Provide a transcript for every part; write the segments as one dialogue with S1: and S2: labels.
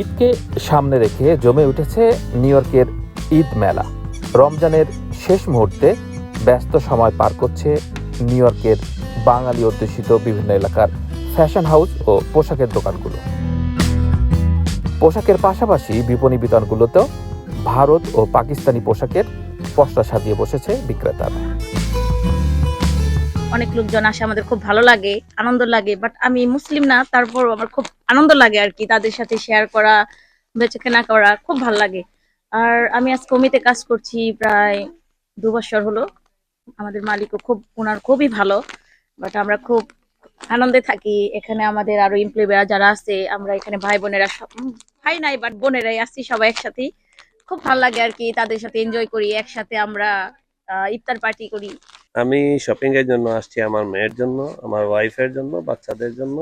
S1: ঈদকে সামনে রেখে জমে উঠেছে নিউ ইয়র্কের ঈদ মেলা। রমজানের শেষ মুহূর্তে ব্যস্ত সময় পার করছে নিউ ইয়র্কের বাঙালি অধ্যুষিত বিভিন্ন এলাকার ফ্যাশন হাউস ও পোশাকের দোকানগুলো। পোশাকের পাশাপাশি বিপণী বিতানগুলোতেও ভারত ও পাকিস্তানি পোশাকের পসরা সাজিয়ে বসেছে বিক্রেতারা।
S2: অনেক লোকজন আসে, আমাদের খুব ভালো লাগে, আনন্দ লাগে বাট আমি মুসলিম না তারপর আমার খুব আনন্দ লাগে আর কি, তাদের সাথে শেয়ার করা, বেচে কেনা করা, খুব ভালো লাগে। আর আমি আজ কমিতে কাজ করছি, প্রায় দু বছর হলো, আমাদের মালিকও খুব ওনার খুবই ভালো বাট আমরা খুব আনন্দে থাকি, এখানে আমাদের আরও এমপ্লয়িরা যারা আছে, আমরা এখানে ভাই বোনেরা সব ভাই নাই বাট বোনেরাই আসছি সবাই একসাথেই, খুব ভালো লাগে আর কি, তাদের সাথে এনজয় করি, একসাথে আমরা ইফতার পার্টি করি।
S3: আমি শপিং এর জন্য আসছি আমার মেয়ের জন্য, আমার ওয়াইফের জন্য, বাচ্চাদের জন্য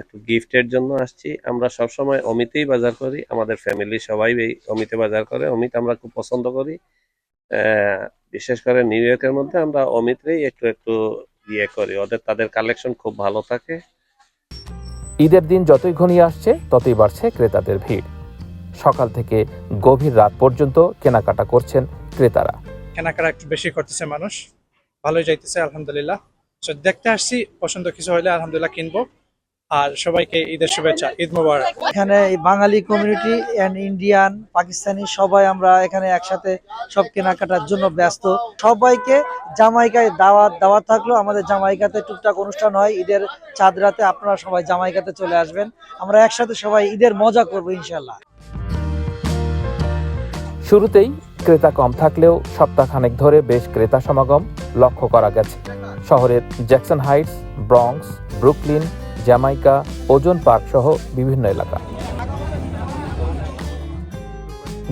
S3: একটু গিফটের জন্য আসছি। আমরা সব সময় অমিতেই বাজার করি, আমাদের ফ্যামিলি সবাই এই অমিতে বাজার করে। অমিত আমরা খুব পছন্দ করি। বিশেষ করে নিউ ইয়র্কের মধ্যে আমরা অমিতেই একটু একটু ইয়ে করি। ওদের, তাদের কালেকশন খুব ভালো থাকে।
S1: ঈদের দিন যতই ঘনিয়ে আসছে, ততই বাড়ছে ক্রেতাদের ভিড়। সকাল থেকে গভীর রাত পর্যন্ত কেনাকাটা করছেন ক্রেতারা।
S4: কেনাকাটা একটু বেশি করতেছে মানুষ ভালোই যাইতেছে আলহামদুলিল্লাহ। তো দেখতে আসছি পছন্দ কিছু হলে আলহামদুলিল্লাহ কিনবো। আর সবাইকে ঈদের শুভেচ্ছা ঈদ মোবারক।
S5: এখানে এই Bangali community and Indian Pakistani সবাই আমরা এখানে একসাথে সব কেনাকাটার জন্য ব্যস্ত। সবাইকে জামাইকায় দাওয়াত দাওয়াত থাকল। আমাদের জামাইকাতে টুকটাক অনুষ্ঠান হয় ঈদের চাঁদ রাতে আপনারা সবাই জামাইকাতে চলে আসবেন। আমরা একসাথে সবাই ঈদের মজা করব ইনশাল্লাহ
S1: শুরুতেই ক্রেতা কম থাকলেও সপ্তাহখানেক ধরে বেশ ক্রেতা সমাগম লক্ষ্য করা গেছে। শহরের Jackson Heights Bronx Brooklyn, Jamaica, Ozone Park সহ বিভিন্ন এলাকা।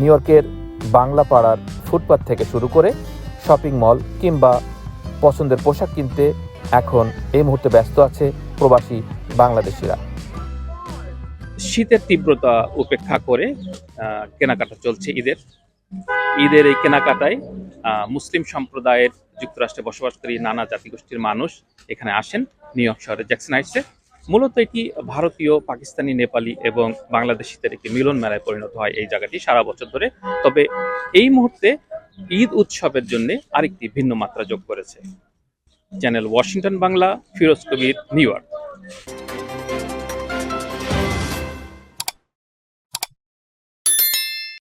S1: নিউ ইয়র্কের বাংলা পাড়ার ফুটপাত থেকে শুরু করে শপিং মল কিংবা পছন্দের পোশাক কিনতে এখন এই মুহূর্তে ব্যস্ত আছে প্রবাসী বাংলাদেশিরা।
S6: শীতের তীব্রতা উপেক্ষা করে কেনাকাটা চলছে ঈদের। ঈদের এই কেনাকাটায় মুসলিম সম্প্রদায়ের যুক্তরাষ্ট্রে বসবাসকারী নানা জাতিগোষ্ঠীর মানুষ এখানে আসেন, নিউ ইয়র্ক শহরের জ্যাকসন হাইটসে। মূলত এটি ভারতীয়, পাকিস্তানি, নেপালি এবং বাংলাদেশিদের একটি মিলন মেলায় পরিণত হয় এই জায়গাটি সারা বছর ধরে। তবে এই মুহূর্তে ঈদ উৎসবের জন্য আরেকটি ভিন্ন মাত্রা যোগ করেছে। Channel Washington Bangla, Feroz Kabir, New York.